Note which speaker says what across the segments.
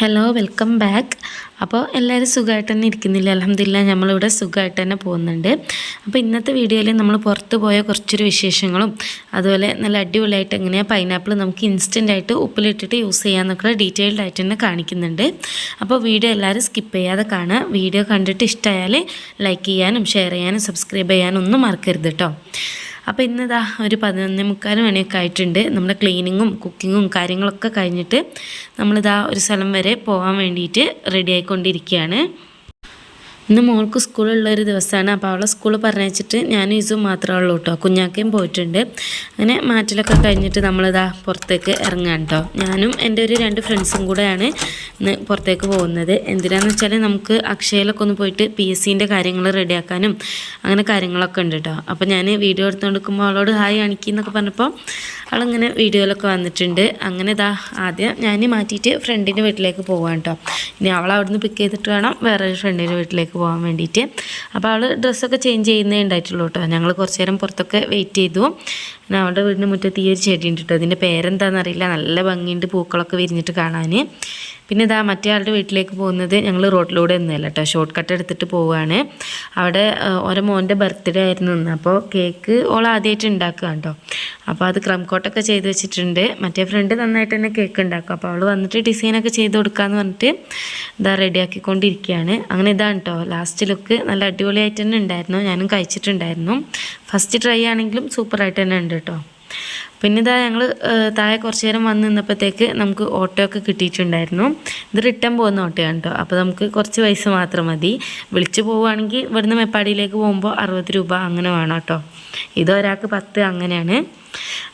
Speaker 1: Hello welcome back അപ്പോൾ എല്ലാവരും സുഖമായിട്ട് തന്നെ ഇരിക്കുന്നില്ല. അലഹമില്ല നമ്മളിവിടെ സുഖമായിട്ട് തന്നെ പോകുന്നുണ്ട്. അപ്പോൾ ഇന്നത്തെ വീഡിയോയിൽ നമ്മൾ പുറത്ത് പോയ കുറച്ചൊരു വിശേഷങ്ങളും അതുപോലെ നല്ല അടിപൊളിയായിട്ട് എങ്ങനെയാണ് പൈനാപ്പിൾ നമുക്ക് ഇൻസ്റ്റന്റ് ആയിട്ട് ഉപ്പിലിട്ടിട്ട് യൂസ് ചെയ്യാമെന്നൊക്കെ ഡീറ്റെയിൽഡ് ആയിട്ട് തന്നെ കാണിക്കുന്നുണ്ട്. അപ്പോൾ വീഡിയോ എല്ലാവരും സ്കിപ്പ് ചെയ്യാതെ കാണുക. വീഡിയോ കണ്ടിട്ട് ഇഷ്ടമായാൽ ലൈക്ക് ചെയ്യാനും ഷെയർ ചെയ്യാനും സബ്സ്ക്രൈബ് ചെയ്യാനും ഒന്നും മറക്കരുത് കേട്ടോ അപ്പോൾ ഇന്നിതാ ഒരു പതിനൊന്നേ മുക്കാൽ മണിയൊക്കെ ആയിട്ടുണ്ട്. നമ്മുടെ ക്ലീനിങ്ങും കുക്കിങ്ങും കാര്യങ്ങളൊക്കെ കഴിഞ്ഞിട്ട് നമ്മളിതാ ഒരു സ്ഥലം വരെ പോകാൻ വേണ്ടിയിട്ട് റെഡി ആയിക്കൊണ്ടിരിക്കുകയാണ്. ഇന്ന് മോൾക്ക് സ്കൂളുള്ള ഒരു ദിവസമാണ്. അപ്പോൾ അവളെ സ്കൂളിൽ പറഞ്ഞയച്ചിട്ട് ഞാനും ഇസും മാത്രമേ ഉള്ളൂ കേട്ടോ. കുഞ്ഞാക്കയും പോയിട്ടുണ്ട്. അങ്ങനെ മാറ്റിലൊക്കെ കഴിഞ്ഞിട്ട് നമ്മളിതാ പുറത്തേക്ക് ഇറങ്ങാൻ കേട്ടോ. ഞാനും എന്റെ ഒരു രണ്ട് ഫ്രണ്ട്സും കൂടെയാണ് ഇന്ന് പുറത്തേക്ക് പോകുന്നത്. എന്തിനാന്ന് വെച്ചാൽ നമുക്ക് അക്ഷയയിലൊക്കെ ഒന്ന് പോയിട്ട് പി എസ് സിന്റെ കാര്യങ്ങൾ റെഡിയാക്കാനും അങ്ങനെ കാര്യങ്ങളൊക്കെ ഉണ്ട് കേട്ടോ. അപ്പോൾ ഞാൻ വീഡിയോ എടുത്തുകൊണ്ടിരിക്കുമ്പോൾ അവളോട് ഹായ് കാണിക്കുന്നൊക്കെ പറഞ്ഞപ്പോൾ അവളിങ്ങനെ വീഡിയോയിലൊക്കെ വന്നിട്ടുണ്ട്. അങ്ങനെ ഇതാ ആദ്യം ഞാൻ മാറ്റിയിട്ട് ഫ്രണ്ടിന്റെ വീട്ടിലേക്ക് പോകാൻ കേട്ടോ ഇനി അവൾ അവിടുന്ന് പിക്ക് ചെയ്തിട്ട് വേണം വേറൊരു ഫ്രണ്ടിന്റെ വീട്ടിലേക്ക് പോകാൻ വേണ്ടിയിട്ട്. അപ്പോൾ അവൾ ഡ്രസ്സൊക്കെ ചേഞ്ച് ചെയ്യുന്നേ ഉണ്ടായിട്ടുള്ളൂ കേട്ടോ ഞങ്ങൾ കുറച്ച് നേരം പുറത്തൊക്കെ വെയിറ്റ് ചെയ്തു. പിന്നെ അവളുടെ വീടിന് മുറ്റത്ത് ഈ ഒരു ചെടി ഉണ്ട് കേട്ടോ പേരെന്താണെന്ന് പേരെന്താണെന്നറിയില്ല നല്ല ഭംഗിയുണ്ട് പൂക്കളൊക്കെ വിരിഞ്ഞിട്ട് കാണാൻ. പിന്നെ ഇതാ മറ്റേ ആളുടെ വീട്ടിലേക്ക് പോകുന്നത് ഞങ്ങൾ റോഡിലൂടെ ഒന്നുമല്ല കേട്ടോ ഷോർട്ട് കട്ട് എടുത്തിട്ട് പോവുകയാണ് അവിടെ ഓരോ മോന്റെ ബർത്ത്ഡേ ആയിരുന്നു ഇന്ന്. അപ്പോൾ കേക്ക് ഓൾ ആദ്യമായിട്ട് ഉണ്ടാക്കുക കേട്ടോ അപ്പോൾ അത് ക്രംകോട്ടൊക്കെ ചെയ്ത് വെച്ചിട്ടുണ്ട്. മറ്റേ ഫ്രണ്ട് നന്നായിട്ട് തന്നെ കേക്ക് ഉണ്ടാക്കും. അപ്പോൾ അവൾ വന്നിട്ട് ഡിസൈനൊക്കെ ചെയ്ത് കൊടുക്കാമെന്ന് പറഞ്ഞിട്ട് ഇതാ റെഡിയാക്കിക്കൊണ്ടിരിക്കുകയാണ്. അങ്ങനെ ഇതാണ് കേട്ടോ ലാസ്റ്റ് ലുക്ക്. നല്ല അടിപൊളിയായിട്ട് തന്നെ ഉണ്ടായിരുന്നു. ഞാനും കഴിച്ചിട്ടുണ്ടായിരുന്നു. ഫസ്റ്റ് ട്രൈ ആണെങ്കിലും സൂപ്പറായിട്ട് തന്നെ ഉണ്ട് കേട്ടോ. പിന്നെ ഇതാ ഞങ്ങൾ താഴെ കുറച്ച് നേരം വന്ന് നിന്നപ്പോഴത്തേക്ക് നമുക്ക് ഓട്ടോ ഒക്കെ കിട്ടിയിട്ടുണ്ടായിരുന്നു. ഇത് റിട്ടേൺ പോകുന്ന ഓട്ടോയാണ് കേട്ടോ അപ്പോൾ നമുക്ക് കുറച്ച് പൈസ മാത്രം മതി. വിളിച്ചു പോവുകയാണെങ്കിൽ ഇവിടുന്ന് മേപ്പാടിയിലേക്ക് പോകുമ്പോൾ അറുപത് രൂപ അങ്ങനെ വേണം കേട്ടോ ഇത് ഒരാൾക്ക് പത്ത് അങ്ങനെയാണ്.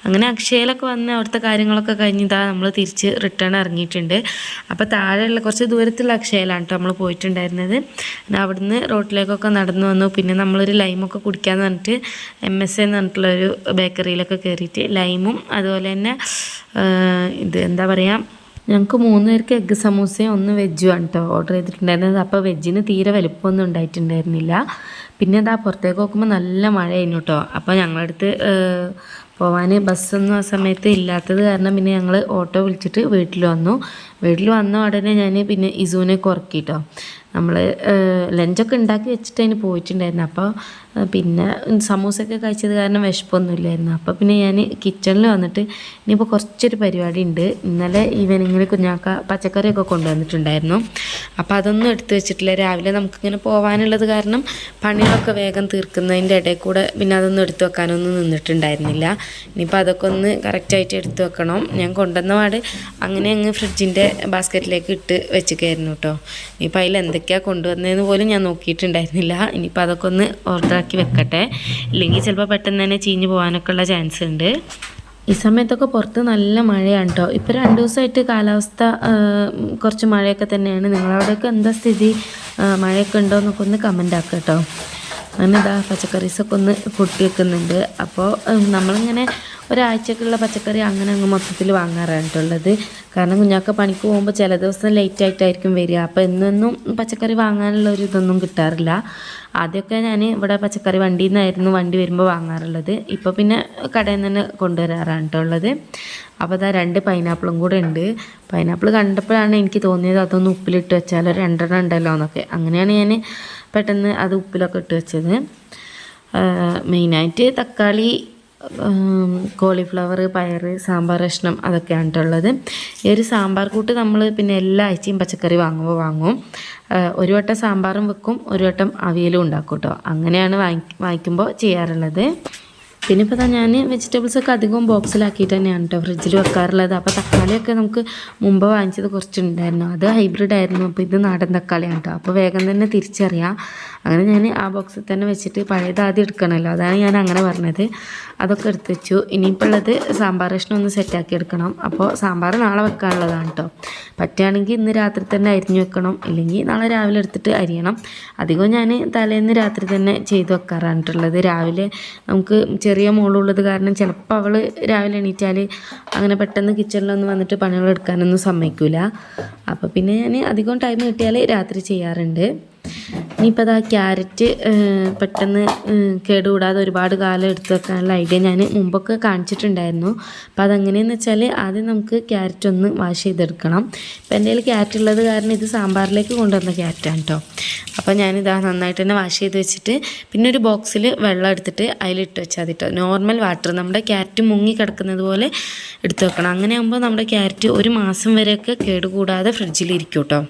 Speaker 1: അങ്ങനെ അക്ഷയയിലൊക്കെ വന്ന് അവിടുത്തെ കാര്യങ്ങളൊക്കെ കഴിഞ്ഞിതാ നമ്മൾ തിരിച്ച് റിട്ടേൺ ഇറങ്ങിയിട്ടുണ്ട്. അപ്പോൾ താഴെയുള്ള കുറച്ച് ദൂരത്തുള്ള അക്ഷയയിലാണ് കേട്ടോ നമ്മൾ പോയിട്ടുണ്ടായിരുന്നത്. അവിടുന്ന് റോട്ടിലേക്കൊക്കെ നടന്നു വന്നു. പിന്നെ നമ്മളൊരു ലൈമൊക്കെ കുടിക്കാമെന്ന് പറഞ്ഞിട്ട് എം എസ് എന്ന് പറഞ്ഞിട്ടുള്ളൊരു ബേക്കറിയിലൊക്കെ കയറിയിട്ട് ലൈമും അതുപോലെ തന്നെ ഇത് എന്താ പറയുക ഞങ്ങൾക്ക് മൂന്ന് പേർക്ക് എഗ്ഗ് സമൂസയും ഒന്ന് വെജുമാണ് കേട്ടോ ഓർഡർ ചെയ്തിട്ടുണ്ടായിരുന്നത്. അപ്പോൾ വെജിന് തീരെ വലിപ്പമൊന്നും ഉണ്ടായിട്ടുണ്ടായിരുന്നില്ല. പിന്നെ ഇതാ പുറത്തേക്ക് നോക്കുമ്പോൾ നല്ല മഴയായിരുന്നു കേട്ടോ അപ്പോൾ ഞങ്ങളടുത്ത് പോവാൻ ബസ്സൊന്നും ആ സമയത്ത് ഇല്ലാത്തത് കാരണം പിന്നെ ഞങ്ങൾ ഓട്ടോ വിളിച്ചിട്ട് വീട്ടിൽ വന്നു. വീട്ടിൽ വന്ന ഉടനെ ഞാൻ പിന്നെ ഇസുവിനെ കുറക്കിട്ടോ. നമ്മൾ ലഞ്ചൊക്കെ ഉണ്ടാക്കി വെച്ചിട്ട് അതിന് പോയിട്ടുണ്ടായിരുന്നു. അപ്പോൾ പിന്നെ സമൂസയൊക്കെ കഴിച്ചത് കാരണം വിശപ്പൊന്നുമില്ലായിരുന്നു. അപ്പോൾ പിന്നെ ഞാൻ കിച്ചണിൽ വന്നിട്ട് ഇനിയിപ്പോൾ കുറച്ചൊരു പരിപാടി ഉണ്ട് ഇന്നലെ ഈവനിങ്ങിൽ കുഞ്ഞാക്ക പച്ചക്കറിയൊക്കെ കൊണ്ടുവന്നിട്ടുണ്ടായിരുന്നു. അപ്പോൾ അതൊന്നും എടുത്തു വെച്ചിട്ടില്ല. രാവിലെ നമുക്കിങ്ങനെ പോകാനുള്ളത് കാരണം പണികളൊക്കെ വേഗം തീർക്കുന്നതിന്റെ ഇടയിൽ കൂടെ പിന്നെ അതൊന്നും എടുത്തു വെക്കാനൊന്നും നിന്നിട്ടുണ്ടായിരുന്നില്ല. ഇനിയിപ്പോൾ അതൊക്കെ ഒന്ന് കറക്റ്റായിട്ട് എടുത്തു വെക്കണം. ഞാൻ കൊണ്ടുവന്ന പാട് അങ്ങനെ അങ്ങ് ഫ്രിഡ്ജിന്റെ ബാസ്ക്കറ്റിലേക്ക് ഇട്ട് വെച്ചിരിക്കായിരുന്നു കേട്ടോ. ഇനിയിപ്പോൾ അതിൽ എന്തൊക്കെയാണ് കൊണ്ടുവന്നതെന്ന് പോലും ഞാൻ നോക്കിയിട്ടുണ്ടായിരുന്നില്ല. ഇനിയിപ്പോൾ അതൊക്കെ ഒന്ന് ഓർഡറാക്കി വെക്കട്ടെ. ഇല്ലെങ്കിൽ ചിലപ്പോൾ പെട്ടെന്ന് തന്നെ ചീഞ്ഞ് പോകാനൊക്കെ ഉള്ള ചാൻസ് ഉണ്ട്. ഈ സമയത്തൊക്കെ പുറത്ത് നല്ല മഴയാണ് കേട്ടോ. ഇപ്പോൾ രണ്ട് ദിവസമായിട്ട് കാലാവസ്ഥ കുറച്ച് മഴയൊക്കെ തന്നെയാണ്. നിങ്ങളവിടെയൊക്കെ എന്താ സ്ഥിതി? മഴയൊക്കെ ഉണ്ടോ എന്നൊക്കെ ഒന്ന് കമന്റ് ആക്കാം കേട്ടോ. അങ്ങനെ ഇതാ പച്ചക്കറീസൊക്കെ ഒന്ന് പൊട്ടി വെക്കുന്നുണ്ട് അപ്പോൾ നമ്മളിങ്ങനെ ഒരാഴ്ചക്കുള്ള പച്ചക്കറി അങ്ങനെ അങ്ങ് മൊത്തത്തിൽ വാങ്ങാറായിട്ടുള്ളത് കാരണം കുഞ്ഞാക്ക പണിക്ക് പോകുമ്പോൾ ചില ദിവസം ലേറ്റ് ആയിട്ടായിരിക്കും വരിക. അപ്പോൾ എന്നൊന്നും പച്ചക്കറി വാങ്ങാനുള്ള ഒരു ഇതൊന്നും കിട്ടാറില്ല. ആദ്യമൊക്കെ ഞാൻ ഇവിടെ പച്ചക്കറി വണ്ടിയിൽ നിന്നായിരുന്നു വണ്ടി വരുമ്പോൾ വാങ്ങാറുള്ളത്. ഇപ്പോൾ പിന്നെ കടയിൽ നിന്ന് തന്നെ കൊണ്ടുവരാറാണ് അപ്പോൾ അതാ രണ്ട് പൈനാപ്പിളും കൂടെ ഉണ്ട്. പൈനാപ്പിൾ കണ്ടപ്പോഴാണ് എനിക്ക് തോന്നിയത് അതൊന്ന് ഉപ്പിലിട്ട് വെച്ചാൽ രണ്ടെണ്ണം ഉണ്ടല്ലോ എന്നൊക്കെ. അങ്ങനെയാണ് ഞാൻ പെട്ടെന്ന് അത് ഉപ്പിലൊക്കെ ഇട്ട് വെച്ചത്. മെയിനായിട്ട് തക്കാളി കോളിഫ്ലവർ പയർ സാമ്പാർ കഷ്ണം അതൊക്കെയാണ് ഉള്ളത്. ഈ ഒരു സാമ്പാർ കൂട്ട് നമ്മൾ പിന്നെ എല്ലാ ആഴ്ചയും പച്ചക്കറി വാങ്ങുമ്പോൾ വാങ്ങും. ഒരു വട്ടം സാമ്പാറും വെക്കും ഒരു വട്ടം അവിയലും ഉണ്ടാക്കും കേട്ടോ അങ്ങനെയാണ് വാങ്ങി വാങ്ങിക്കുമ്പോൾ ചെയ്യാറുള്ളത്. പിന്നെ ഇപ്പോൾ ഞാൻ വെജിറ്റബിൾസ് ഒക്കെ അധികവും ബോക്സിലാക്കിയിട്ട് തന്നെയാണ് കേട്ടോ ഫ്രിഡ്ജിൽ വെക്കാറുള്ളത്. അപ്പോൾ തക്കാളിയൊക്കെ നമുക്ക് മുമ്പ് വാങ്ങിച്ചത് കുറച്ചുണ്ടായിരുന്നു. അത് ഹൈബ്രിഡ് ആയിരുന്നു അപ്പോൾ ഇത് നാടൻ തക്കാളിയാണ് കേട്ടോ അപ്പോൾ വേഗം തന്നെ തിരിച്ചറിയാം. അങ്ങനെ ഞാൻ ആ ബോക്സിൽ തന്നെ വെച്ചിട്ട് പഴയത് ആദ്യം എടുക്കണമല്ലോ അതാണ് ഞാൻ അങ്ങനെ പറഞ്ഞത്. അതൊക്കെ എടുത്ത് വെച്ചു. ഇനിയിപ്പോൾ ഉള്ളത് സാമ്പാർ കഷ്ണം ഒന്ന് സെറ്റാക്കി എടുക്കണം. അപ്പോൾ സാമ്പാർ നാളെ വെക്കാനുള്ളതാണ് കേട്ടോ പറ്റുകയാണെങ്കിൽ ഇന്ന് രാത്രി തന്നെ അരിഞ്ഞു വെക്കണം. ഇല്ലെങ്കിൽ നാളെ രാവിലെ എടുത്തിട്ട് അരിയണം. അധികവും ഞാൻ തലേന്ന് രാത്രി തന്നെ ചെയ്ത് വെക്കാറാണ് ഉള്ളത്. രാവിലെ നമുക്ക് ചെറിയ മോളുള്ളത് കാരണം ചിലപ്പോൾ അവൾ രാവിലെ എണീറ്റാൽ അങ്ങനെ പെട്ടെന്ന് കിച്ചണിലൊന്നും വന്നിട്ട് പണികൾ എടുക്കാനൊന്നും സമ്മതിക്കില്ല അപ്പോൾ പിന്നെ ഞാൻ അധികം ടൈം കിട്ടിയാൽ രാത്രി ചെയ്യാറുണ്ട്. ഇനിയിപ്പോൾ അത് ആ ക്യാരറ്റ് പെട്ടെന്ന് കേടുകൂടാതെ ഒരുപാട് കാലം എടുത്തു വെക്കാനുള്ള ഐഡിയ ഞാൻ മുമ്പൊക്കെ കാണിച്ചിട്ടുണ്ടായിരുന്നു. അപ്പോൾ അതെങ്ങനെയെന്ന് വെച്ചാൽ ആദ്യം നമുക്ക് ക്യാരറ്റ് ഒന്ന് വാഷ് ചെയ്തെടുക്കണം. ഇപ്പം എന്റെ ക്യാരറ്റ് ഉള്ളത് കാരണം ഇത് സാമ്പാറിലേക്ക് കൊണ്ടുവന്ന ക്യാരറ്റാണ് കേട്ടോ അപ്പോൾ ഞാനിതാ നന്നായിട്ട് തന്നെ വാഷ് ചെയ്ത് വെച്ചിട്ട് പിന്നെ ഒരു ബോക്സിൽ വെള്ളം എടുത്തിട്ട് അതിലിട്ട് വെച്ചാൽ മതി കേട്ടോ നോർമൽ വാട്ടർ നമ്മുടെ ക്യാരറ്റ് മുങ്ങി കിടക്കുന്നത് പോലെ എടുത്ത് വെക്കണം. അങ്ങനെ ആകുമ്പോൾ നമ്മുടെ ക്യാരറ്റ് ഒരു മാസം വരെയൊക്കെ കേടുകൂടാതെ ഫ്രിഡ്ജിലിരിക്കും കേട്ടോ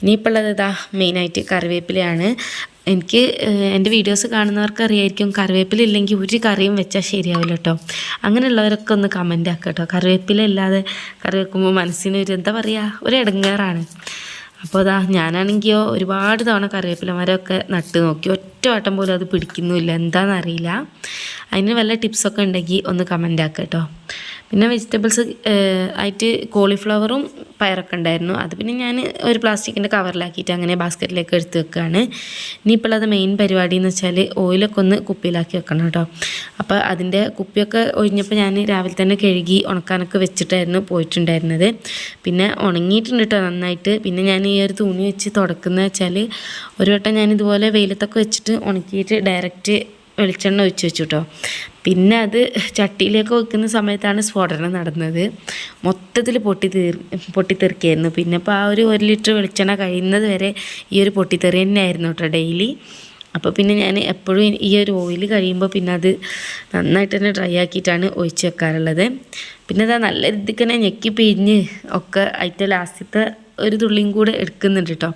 Speaker 1: ഇനിയിപ്പോൾ ഉള്ളത് ഇതാ മെയിനായിട്ട് കറിവേപ്പിലയാണ്. എനിക്ക് എന്റെ വീഡിയോസ് കാണുന്നവർക്ക് അറിയായിരിക്കും കറിവേപ്പില ഇല്ലെങ്കിൽ ഒരു കറിയും വെച്ചാൽ ശരിയാവില്ല കേട്ടോ അങ്ങനെയുള്ളവരൊക്കെ ഒന്ന് കമന്റ് ആക്കുക കേട്ടോ കറിവേപ്പില ഇല്ലാതെ കറി വെക്കുമ്പോൾ മനസ്സിന് ഒരു എന്താ പറയുക ഒരു ഇടങ്ങേറാണ് അപ്പോൾ അതാ ഞാനാണെങ്കിലോ ഒരുപാട് തവണ കറിവേപ്പില മരമൊക്കെ നട്ട് നോക്കി. ഒറ്റ വട്ടം പോലും അത് പിടിക്കുന്നുമില്ല. എന്താണെന്നറിയില്ല അതിന് വല്ല ടിപ്സൊക്കെ ഉണ്ടെങ്കിൽ ഒന്ന് കമന്റ് ആക്കുക കേട്ടോ പിന്നെ വെജിറ്റബിൾസ് ആയിട്ട് കോളിഫ്ലവറും പയറൊക്കെ ഉണ്ടായിരുന്നു. അത് പിന്നെ ഞാൻ ഒരു പ്ലാസ്റ്റിക്കിന്റെ കവറിലാക്കിയിട്ട് അങ്ങനെ ബാസ്ക്കറ്റിലേക്ക് എടുത്ത് വെക്കുകയാണ് ഇനിയിപ്പോൾ അത് മെയിൻ പരിപാടി എന്ന് വെച്ചാൽ ഓയിലൊക്കെ ഒന്ന് കുപ്പിയിലാക്കി വെക്കണം കേട്ടോ. അപ്പോൾ അതിന്റെ കുപ്പിയൊക്കെ ഒഴിഞ്ഞപ്പോൾ ഞാൻ രാവിലെ തന്നെ കഴുകി ഉണക്കാനൊക്കെ വെച്ചിട്ടായിരുന്നു പോയിട്ടുണ്ടായിരുന്നത്. പിന്നെ ഉണങ്ങിയിട്ടുണ്ട് കേട്ടോ നന്നായിട്ട്. പിന്നെ ഞാൻ ഈ ഒരു തുണി വെച്ച് തുടക്കുന്നത് വെച്ചാൽ ഒരു വട്ടം ഞാൻ ഇതുപോലെ വെയിലത്തൊക്കെ വെച്ചിട്ട് ഉണക്കിയിട്ട് ഡയറക്റ്റ് വെളിച്ചെണ്ണ ഒഴിച്ച് വെച്ചു കേട്ടോ. പിന്നെ അത് ചട്ടിയിലേക്ക് വെക്കുന്ന സമയത്താണ് സ്ഫോടനം നടന്നത്. മൊത്തത്തിൽ പൊട്ടി തീർ പൊട്ടിത്തെറിക്കായിരുന്നു. പിന്നെ ഇപ്പോൾ ആ ഒരു ഒരു ലിറ്റർ വെളിച്ചെണ്ണ കഴിയുന്നത് വരെ ഈ ഒരു പൊട്ടിത്തെറി തന്നെയായിരുന്നു കേട്ടോ ഡെയിലി. അപ്പോൾ പിന്നെ ഞാൻ എപ്പോഴും ഈ ഒരു ഓയിൽ കഴിയുമ്പോൾ പിന്നെ അത് നന്നായിട്ട് തന്നെ ഡ്രൈ ആക്കിയിട്ടാണ് ഒഴിച്ച് വെക്കാറുള്ളത്. പിന്നെ അതാ നല്ല രീതിക്ക് തന്നെ ഞെക്കി പിഴിഞ്ഞ് ഒക്കെ അതിന്റെ ലാസ്റ്റത്തെ ഒരു തുള്ളിയും കൂടെ എടുക്കുന്നുണ്ട് കേട്ടോ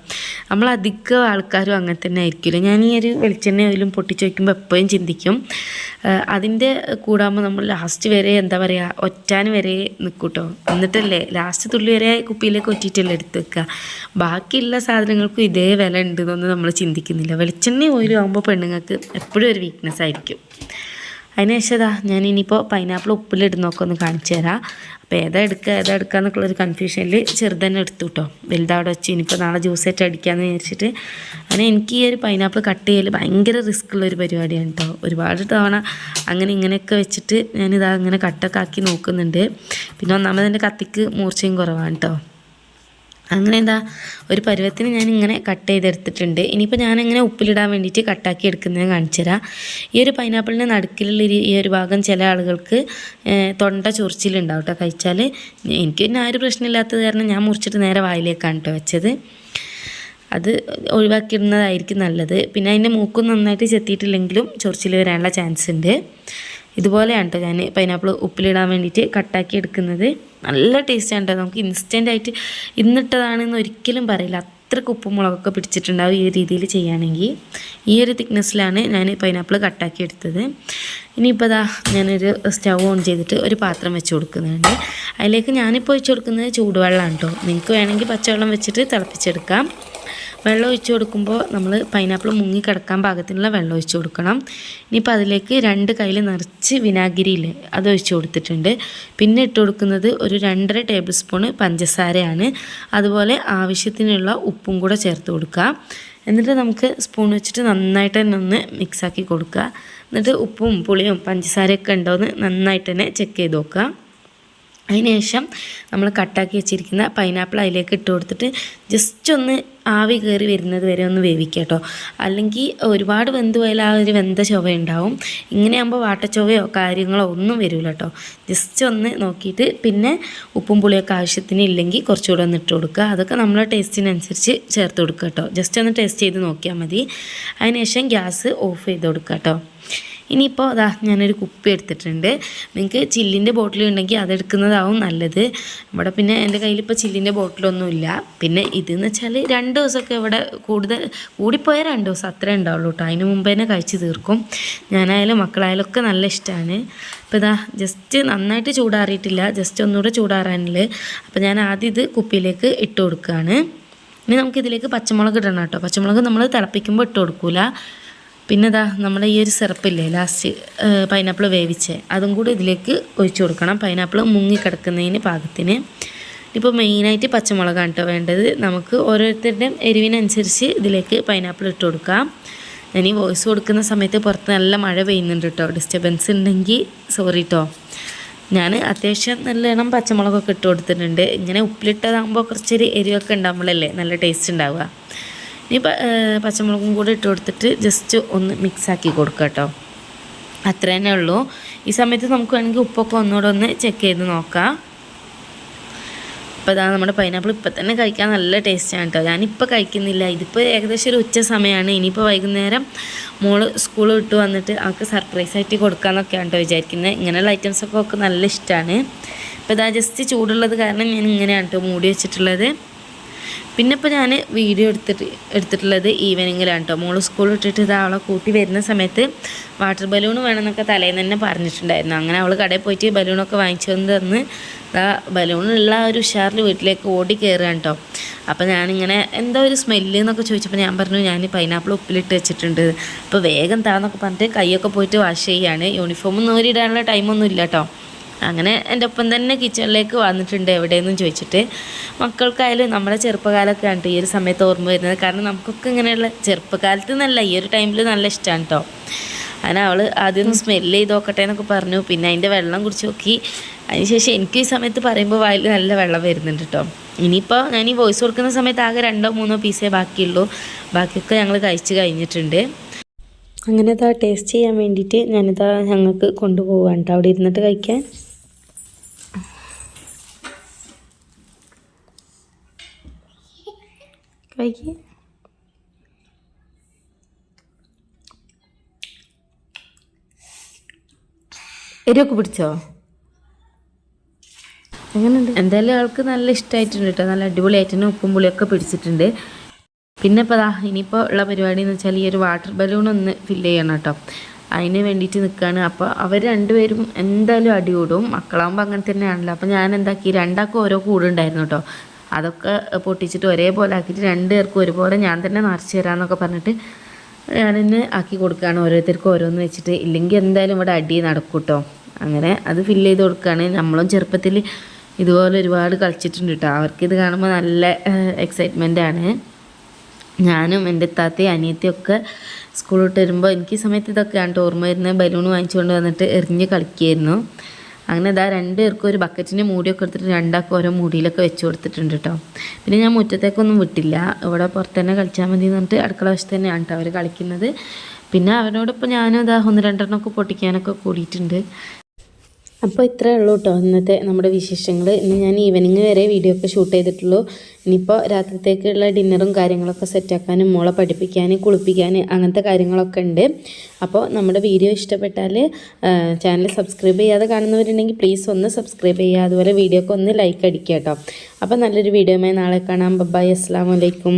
Speaker 1: നമ്മൾ അധികം ആൾക്കാരും അങ്ങനെ തന്നെ ആയിരിക്കില്ല ഞാൻ ഈ ഒരു വെളിച്ചെണ്ണ ഓയിലും പൊട്ടിച്ച് വയ്ക്കുമ്പോൾ എപ്പോഴും ചിന്തിക്കും. അതിന്റെ കൂടാകുമ്പോൾ നമ്മൾ ലാസ്റ്റ് വരെ എന്താ പറയുക ഒറ്റാൻ വരെ നിൽക്കും കേട്ടോ എന്നിട്ടല്ലേ ലാസ്റ്റ് തുള്ളി വരെ കുപ്പിയിലേക്ക് ഒറ്റിയിട്ടല്ലേ എടുത്ത് വെക്കുക ബാക്കിയുള്ള സാധനങ്ങൾക്കും ഇതേ വില ഉണ്ടെന്നൊന്നും നമ്മൾ ചിന്തിക്കുന്നില്ല. വെളിച്ചെണ്ണ ഓയിലും ആകുമ്പോൾ പെണ്ണുങ്ങൾക്ക് എപ്പോഴും ഒരു വീക്ക്നെസ് ആയിരിക്കും. അതിനുശേഷം ഇതാ ഞാൻ ഇനിയിപ്പോൾ പൈനാപ്പിൾ ഉപ്പിലിട്ട് നോക്കൊന്ന് കാണിച്ചു തരാം. അപ്പോൾ ഏതാ എടുക്കുക ഏതാ എടുക്കുക എന്നൊക്കെയുള്ളൊരു കൺഫ്യൂഷനിൽ ചെറുതന്നെ എടുത്തു കേട്ടോ വലുതവിടെ വെച്ച് ഇനിയിപ്പോൾ നാളെ ജ്യൂസ് ആയിട്ട് അടിക്കാമെന്ന് വിചാരിച്ചിട്ട്. അങ്ങനെ എനിക്ക് ഈ ഒരു പൈനാപ്പിൾ കട്ട് ചെയ്യൽ ഭയങ്കര റിസ്ക് ഉള്ള ഒരു പരിപാടിയാണ് കേട്ടോ ഒരുപാട് തവണ അങ്ങനെ ഇങ്ങനെയൊക്കെ വെച്ചിട്ട് ഞാനിതാ അങ്ങനെ കട്ടൊക്കെ ആക്കി നോക്കുന്നുണ്ട്. പിന്നെ ഒന്നാമത് എന്റെ കത്തിക്ക് മൂർച്ചയും കുറവാണ് കേട്ടോ അങ്ങനെ എന്താ ഒരു പരുവത്തിന് ഞാൻ ഇങ്ങനെ കട്ട് ചെയ്തെടുത്തിട്ടുണ്ട്. ഇനിയിപ്പോൾ ഞാൻ അങ്ങനെ ഉപ്പിലിടാൻ വേണ്ടിയിട്ട് കട്ടാക്കി എടുക്കുന്നത് കാണിച്ചു തരാം ഈ ഒരു പൈനാപ്പിളിന്റെ നടുക്കിലുള്ള ഈ- ഒരു ഭാഗം ചില ആളുകൾക്ക് തൊണ്ട ചൊറിച്ചിലുണ്ടാവും കേട്ടോ കഴിച്ചാൽ എനിക്ക് പിന്നെ ആ ഒരു പ്രശ്നമില്ലാത്തത് കാരണം ഞാൻ മുറിച്ചിട്ട് നേരെ വായിലേക്കാണ് കേട്ടോ വെച്ചത്. അത് ഒഴിവാക്കിയിടുന്നതായിരിക്കും നല്ലത്. പിന്നെ അതിന്റെ മൂക്കും നന്നായിട്ട് ചെത്തിയിട്ടില്ലെങ്കിലും ചൊറിച്ചിൽ വരാനുള്ള ചാൻസ് ഉണ്ട്. ഇതുപോലെയാണ് കേട്ടോ ഞാൻ പൈനാപ്പിൾ ഉപ്പിലിടാൻ വേണ്ടിയിട്ട് കട്ടാക്കി എടുക്കുന്നത്. നല്ല ടേസ്റ്റാണ് കേട്ടോ നമുക്ക് ഇൻസ്റ്റന്റ് ആയിട്ട് ഇന്നിട്ടതാണെന്ന് ഒരിക്കലും പറയില്ല. അത്രയ്ക്ക് ഉപ്പും മുളകൊക്കെ പിടിച്ചിട്ടുണ്ടാവും ഈ രീതിയിൽ ചെയ്യുകയാണെങ്കിൽ. ഈ ഒരു തിക്നെസ്സിലാണ് ഞാൻ പൈനാപ്പിൾ കട്ടാക്കി എടുത്തത്. ഇനിയിപ്പോൾ അതാ ഞാനൊരു സ്റ്റവ് ഓൺ ചെയ്തിട്ട് ഒരു പാത്രം വെച്ച് കൊടുക്കുന്നുണ്ട്. അതിലേക്ക് ഞാനിപ്പോൾ ഒഴിച്ച് കൊടുക്കുന്നത് ചൂടുവെള്ളമാണ് കേട്ടോ നിങ്ങൾക്ക് വേണമെങ്കിൽ പച്ചവെള്ളം വെച്ചിട്ട് തിളപ്പിച്ചെടുക്കാം. വെള്ളം ഒഴിച്ച് കൊടുക്കുമ്പോൾ നമ്മൾ പൈനാപ്പിൾ മുങ്ങി കിടക്കാൻ പാകത്തിനുള്ള വെള്ളം ഒഴിച്ച് കൊടുക്കണം. ഇനിയിപ്പോൾ അതിലേക്ക് രണ്ട് കയ്യിൽ നിറച്ച് വിനാഗിരിയില്ലേ അത് ഒഴിച്ച് കൊടുത്തിട്ടുണ്ട്. പിന്നെ ഇട്ട് കൊടുക്കുന്നത് ഒരു രണ്ടര ടേബിൾ സ്പൂണ് പഞ്ചസാരയാണ്. അതുപോലെ ആവശ്യത്തിനുള്ള ഉപ്പും കൂടെ ചേർത്ത് കൊടുക്കുക. എന്നിട്ട് നമുക്ക് സ്പൂൺ വെച്ചിട്ട് നന്നായിട്ട് തന്നെ ഒന്ന് മിക്സാക്കി കൊടുക്കുക. എന്നിട്ട് ഉപ്പും പുളിയും പഞ്ചസാരയൊക്കെ ഉണ്ടോ എന്ന് നന്നായിട്ട് തന്നെ ചെക്ക് ചെയ്ത് നോക്കുക. അതിനുശേഷം നമ്മൾ കട്ടാക്കി വെച്ചിരിക്കുന്ന പൈനാപ്പിൾ അതിലേക്ക് ഇട്ട് കൊടുത്തിട്ട് ജസ്റ്റ് ഒന്ന് ആവി കയറി വരുന്നത് വരെ ഒന്ന് വേവിക്കുക കേട്ടോ. അല്ലെങ്കിൽ ഒരുപാട് വെന്ത് പോയാൽ ആ ഒരു വെന്ത ചൊവ ഉണ്ടാവും. ഇങ്ങനെയാകുമ്പോൾ വാട്ടച്ചൊവയോ കാര്യങ്ങളോ ഒന്നും വരില്ല കേട്ടോ. ജസ്റ്റ് ഒന്ന് നോക്കിയിട്ട് പിന്നെ ഉപ്പും പുളിയൊക്കെ ആവശ്യത്തിന് ഇല്ലെങ്കിൽ കുറച്ചുകൂടെ ഒന്ന് ഇട്ട് കൊടുക്കുക. അതൊക്കെ നമ്മളെ ടേസ്റ്റിനനുസരിച്ച് ചേർത്ത് കൊടുക്കുക കേട്ടോ. ജസ്റ്റ് ഒന്ന് ടേസ്റ്റ് ചെയ്ത് നോക്കിയാൽ മതി. അതിനുശേഷം ഗ്യാസ് ഓഫ് ചെയ്ത് കൊടുക്കുക കേട്ടോ. ഇനിയിപ്പോൾ അതാ ഞാനൊരു കുപ്പി എടുത്തിട്ടുണ്ട്. നിങ്ങൾക്ക് ചില്ലിന്റെ ബോട്ടിൽ ഉണ്ടെങ്കിൽ അതെടുക്കുന്നതാവും നല്ലത്. ഇവിടെ പിന്നെ എന്റെ കയ്യിൽ ഇപ്പോൾ ചില്ലിന്റെ ബോട്ടിലൊന്നുമില്ല. പിന്നെ ഇതെന്ന് വെച്ചാൽ രണ്ട് ദിവസമൊക്കെ ഇവിടെ കൂടുതൽ കൂടിപ്പോയാൽ രണ്ട് ദിവസം അത്രേ ഉണ്ടാവുള്ളൂ കേട്ടോ. അതിന് മുമ്പ് തന്നെ കഴിച്ച് തീർക്കും. ഞാനായാലും മക്കളായാലും ഒക്കെ നല്ല ഇഷ്ടമാണ് അപ്പോൾ ഇതാ ജസ്റ്റ് നന്നായിട്ട് ചൂടാറിയിട്ടില്ല. ജസ്റ്റ് ഒന്നുകൂടെ ചൂടാറാനില്ല അപ്പോൾ ഞാൻ ആദ്യം ഇത് കുപ്പിയിലേക്ക് ഇട്ട് കൊടുക്കുകയാണ്. ഇനി നമുക്കിതിലേക്ക് പച്ചമുളക് ഇടണം കേട്ടോ. പച്ചമുളക് നമ്മൾ തിളപ്പിക്കുമ്പോൾ ഇട്ട് കൊടുക്കൂല. പിന്നെ ഇതാ നമ്മുടെ ഈ ഒരു സിറപ്പില്ലേ ലാസ്റ്റ് പൈനാപ്പിൾ വേവിച്ച്. അതും കൂടി ഇതിലേക്ക് ഒഴിച്ചു കൊടുക്കണം. പൈനാപ്പിൾ മുങ്ങിക്കിടക്കുന്നതിന് പാകത്തിന്. ഇപ്പോൾ മെയിനായിട്ട് പച്ചമുളകാണ് കേട്ടോ വേണ്ടത്. നമുക്ക് ഓരോരുത്തരുടെയും എരിവിനനുസരിച്ച് ഇതിലേക്ക് പൈനാപ്പിൾ ഇട്ട് കൊടുക്കാം. ഞാൻ ഈ വോയിസ് കൊടുക്കുന്ന സമയത്ത് പുറത്ത് നല്ല മഴ പെയ്യുന്നുണ്ട് കേട്ടോ ഡിസ്റ്റർബൻസ് ഉണ്ടെങ്കിൽ സോറി കേട്ടോ ഞാൻ അത്യാവശ്യം നല്ലോണം പച്ചമുളകൊക്കെ ഇട്ട് കൊടുത്തിട്ടുണ്ട്. ഇങ്ങനെ ഉപ്പിലിട്ടതാകുമ്പോൾ കുറച്ചൊരു എരിവൊക്കെ ഉണ്ടാകുമ്പോഴല്ലേ നല്ല ടേസ്റ്റ് ഉണ്ടാവുക ഇനി പച്ചമുളകും കൂടി ഇട്ട് കൊടുത്തിട്ട് ജസ്റ്റ് ഒന്ന് മിക്സാക്കി കൊടുക്കുക കേട്ടോ. അത്ര തന്നെ ഉള്ളൂ. ഈ സമയത്ത് നമുക്ക് വേണമെങ്കിൽ ഉപ്പൊക്കെ ഒന്നുകൂടെ ഒന്ന് ചെക്ക് ചെയ്ത് നോക്കാം. അപ്പോൾ അതാണ് നമ്മുടെ പൈനാപ്പിൾ ഇപ്പം തന്നെ കഴിക്കാൻ നല്ല ടേസ്റ്റാണ് കേട്ടോ. ഞാനിപ്പോൾ കഴിക്കുന്നില്ല. ഇതിപ്പോൾ ഏകദേശം ഒരു ഉച്ച സമയമാണ് ഇനിയിപ്പോൾ വൈകുന്നേരം മോൾ സ്കൂൾ വിട്ട് വന്നിട്ട് അവൾക്ക് സർപ്രൈസ് ആയിട്ട് കൊടുക്കാമെന്നൊക്കെയാണ് കേട്ടോ വിചാരിക്കുന്നത് ഇങ്ങനെയുള്ള ഐറ്റംസൊക്കെ ഒക്കെ നല്ല ഇഷ്ടമാണ് ഇപ്പോൾ ഇതാ ജസ്റ്റ് ചൂടുള്ളത് കാരണം ഞാൻ ഇങ്ങനെയാണ് കേട്ടോ മൂടി വെച്ചിട്ടുള്ളത്. പിന്നെ ഇപ്പോൾ ഞാൻ വീഡിയോ എടുത്തിട്ട് എടുത്തിട്ടുള്ളത് ഈവനിങ്ങിലാണ് കേട്ടോ മോൾ സ്കൂൾ വിട്ടിട്ട് ഇത് അവളെ കൂട്ടി വരുന്ന സമയത്ത് വാട്ടർ ബലൂൺ വേണമെന്നൊക്കെ തലേന്ന് തന്നെ പറഞ്ഞിട്ടുണ്ടായിരുന്നു. അങ്ങനെ അവൾ കടയിൽ പോയിട്ട് ബലൂണൊക്കെ വാങ്ങിച്ചു കൊണ്ട് തന്ന് ബലൂണുള്ള ഒരു ഉഷാറിൽ വീട്ടിലേക്ക് ഓടി കയറുകയാണ് കേട്ടോ അപ്പോൾ ഞാനിങ്ങനെ എന്താ ഒരു സ്മെല്ല് എന്നൊക്കെ ചോദിച്ചപ്പോൾ ഞാൻ പറഞ്ഞു ഞാൻ പൈനാപ്പിൾ ഉപ്പിലിട്ട് വെച്ചിട്ടുണ്ട്. അപ്പോൾ വേഗം താന്നൊക്കെ പറഞ്ഞിട്ട് കൈയൊക്കെ പോയിട്ട് വാഷ് ചെയ്യാണ്. യൂണിഫോം നൂരിടാനുള്ള ടൈമൊന്നും ഇല്ല കേട്ടോ അങ്ങനെ എന്റെ ഒപ്പം തന്നെ കിച്ചണിലേക്ക് വന്നിട്ടുണ്ട് എവിടെയെന്നും ചോദിച്ചിട്ട്. മക്കൾക്കായാലും നമ്മുടെ ചെറുപ്പകാലമൊക്കെ ആണ് ഈ ഒരു സമയത്ത് ഓർമ്മ വരുന്നത് കാരണം നമുക്കൊക്കെ ഇങ്ങനെയുള്ള ചെറുപ്പകാലത്ത് നല്ല ഈ ഒരു ടൈമിൽ നല്ല ഇഷ്ടമാണ് കേട്ടോ അങ്ങനെ അവൾ ആദ്യം ഒന്ന് സ്മെല്ല് ചെയ്ത് നോക്കട്ടെ എന്നൊക്കെ പറഞ്ഞു. പിന്നെ അതിന്റെ വെള്ളം കുടിച്ച് നോക്കി. അതിനുശേഷം എനിക്ക് ഈ സമയത്ത് പറയുമ്പോൾ വായിൽ നല്ല വെള്ളം വരുന്നുണ്ട് കേട്ടോ ഇനിയിപ്പോൾ ഞാൻ ഈ വോയിസ് കൊടുക്കുന്ന സമയത്ത് ആകെ രണ്ടോ മൂന്നോ പീസേ ബാക്കിയുള്ളൂ. ബാക്കിയൊക്കെ ഞങ്ങൾ കഴിച്ച് കഴിഞ്ഞിട്ടുണ്ട്. അങ്ങനെ ഇതാ ടേസ്റ്റ് ചെയ്യാൻ വേണ്ടിയിട്ട് ഞാനിതാ ഞങ്ങൾക്ക് കൊണ്ടുപോകാൻ കേട്ടോ അവിടെ ഇരുന്നിട്ട് കഴിക്കാൻ. കഴിക്ക് എരിവൊക്കെ പിടിച്ചോ? എങ്ങനെയുണ്ട്? എന്തായാലും ആൾക്ക് നല്ല ഇഷ്ടമായിട്ടുണ്ട് കേട്ടോ നല്ല അടിപൊളിയായിട്ട് ഉപ്പും പുളിയൊക്കെ പിടിച്ചിട്ടുണ്ട്. പിന്നെ ഇപ്പോൾ ദാ ഇനിയിപ്പോൾ ഉള്ള പരിപാടി എന്ന് വെച്ചാൽ ഈ ഒരു വാട്ടർ ബലൂൺ ഒന്ന് ഫില്ല് ചെയ്യണം കേട്ടോ അതിന് വേണ്ടിയിട്ട് നിൽക്കുകയാണ് അപ്പോൾ അവർ രണ്ടുപേരും എന്തായാലും അടി കൂടും മക്കളാകുമ്പോൾ അങ്ങനെ തന്നെയാണല്ലോ. അപ്പോൾ ഞാൻ എന്താക്കി? രണ്ടാൾക്കും ഓരോ കൂടുണ്ടായിരുന്നു കേട്ടോ അതൊക്കെ പൊട്ടിച്ചിട്ട് ഒരേപോലെ ആക്കിയിട്ട് രണ്ട് പേർക്കും ഒരുപോലെ ഞാൻ തന്നെ നിറച്ച് തരാമെന്നൊക്കെ പറഞ്ഞിട്ട് ഞാനിന്ന് ആക്കി കൊടുക്കുകയാണ് ഓരോരുത്തർക്കും ഓരോന്ന് വെച്ചിട്ട്. ഇല്ലെങ്കിൽ എന്തായാലും ഇവിടെ അടി നടക്കും കേട്ടോ അങ്ങനെ അത് ഫില്ല് ചെയ്ത് കൊടുക്കുകയാണ്. നമ്മളും ചെറുപ്പത്തിൽ ഇതുപോലെ ഒരുപാട് കളിച്ചിട്ടുണ്ട് കേട്ടോ. അവർക്കിത് കാണുമ്പോൾ നല്ല എക്സൈറ്റ്മെന്റ് ആണ്. ഞാനും എന്റെ താത്തയും അനിയത്തിയും ഒക്കെ സ്കൂൾ വിട്ട് വരുമ്പോൾ എനിക്ക് സമയത്ത് ഇതൊക്കെയാണ് ഓർമ്മ വരുന്നത്. ബലൂൺ വാങ്ങിച്ചുകൊണ്ട് വന്നിട്ട് എറിഞ്ഞ് കളിക്കുമായിരുന്നു അങ്ങനെ ഇതാ രണ്ട് പേർക്കും ഒരു ബക്കറ്റിന്റെ മൂടിയൊക്കെ എടുത്തിട്ട് രണ്ടാൾക്കും ഓരോ മൂടിയിലൊക്കെ വെച്ച് കൊടുത്തിട്ടുണ്ട് കേട്ടോ പിന്നെ ഞാൻ മുറ്റത്തേക്കൊന്നും വിട്ടില്ല. ഇവിടെ പുറത്ത് തന്നെ കളിച്ചാൽ മതി എന്ന് പറഞ്ഞിട്ട് അടുക്കള വശത്ത് തന്നെയാണ് കേട്ടോ അവർ കളിക്കുന്നത്. പിന്നെ അവരോടൊപ്പം ഞാനും ഇതാ ഒന്ന് രണ്ടെണ്ണമൊക്കെ പൊട്ടിക്കാനൊക്കെ കൂടിയിട്ടുണ്ട്. അപ്പോൾ ഇത്രേ ഉള്ളൂ കേട്ടോ ഇന്നത്തെ നമ്മുടെ വിശേഷങ്ങൾ ഇന്ന് ഞാൻ ഈവനിങ് വരെ വീഡിയോ ഒക്കെ ഷൂട്ട് ചെയ്തിട്ടുള്ളൂ. ഇനിയിപ്പോൾ രാത്രിത്തേക്കുള്ള ഡിന്നറും കാര്യങ്ങളൊക്കെ സെറ്റാക്കാനും മോളെ പഠിപ്പിക്കാൻ കുളിപ്പിക്കാൻ അങ്ങനത്തെ കാര്യങ്ങളൊക്കെ ഉണ്ട്. അപ്പോൾ നമ്മുടെ വീഡിയോ ഇഷ്ടപ്പെട്ടാൽ ചാനൽ സബ്സ്ക്രൈബ് ചെയ്യാതെ കാണുന്നവരുണ്ടെങ്കിൽ പ്ലീസ് ഒന്ന് സബ്സ്ക്രൈബ് ചെയ്യുക. അതുപോലെ വീഡിയോക്ക് ഒന്ന് ലൈക്ക് അടിക്കുക കേട്ടോ അപ്പോൾ നല്ലൊരു വീഡിയോയുമായി നാളെ കാണാം. ബൈ അസ്സാം വലൈക്കും